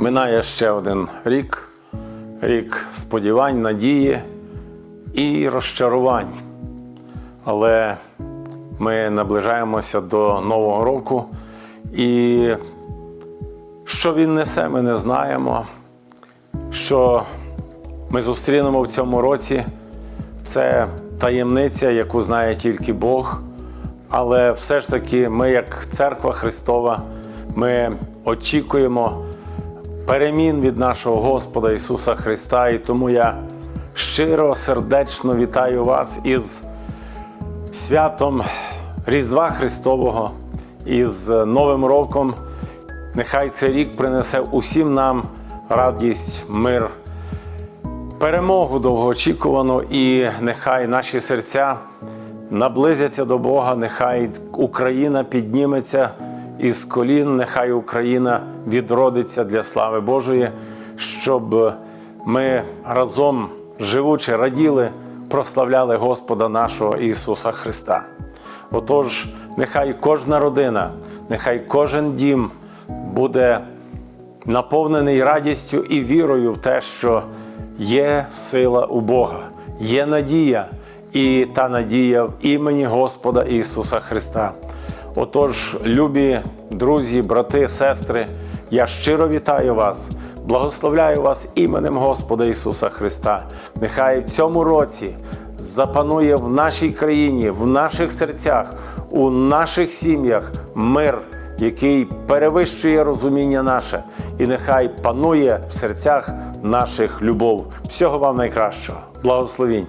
Минає ще один рік, рік сподівань, надії і розчарувань. Але ми наближаємося до Нового року, і що він несе, ми не знаємо. Що ми зустрінемо в цьому році, це таємниця, яку знає тільки Бог. Але все ж таки, ми, як церква Христова, ми очікуємо перемін від нашого Господа Ісуса Христа. І тому я щиро, сердечно вітаю вас із святом Різдва Христового, із Новим роком. Нехай цей рік принесе усім нам радість, мир, перемогу довгоочікувану, і нехай наші серця наблизяться до Бога, нехай Україна підніметься із колін, нехай Україна відродиться для слави Божої, щоб ми разом живучи, раділи, прославляли Господа нашого Ісуса Христа. Отож, нехай кожна родина, нехай кожен дім буде наповнений радістю і вірою в те, що є сила у Бога, є надія, і та надія в імені Господа Ісуса Христа. Отож, любі друзі, брати, сестри, я щиро вітаю вас, благословляю вас іменем Господа Ісуса Христа. Нехай в цьому році запанує в нашій країні, в наших серцях, у наших сім'ях мир який перевищує розуміння наше, і нехай панує в серцях наших любов. Всього вам найкращого. Благословінь!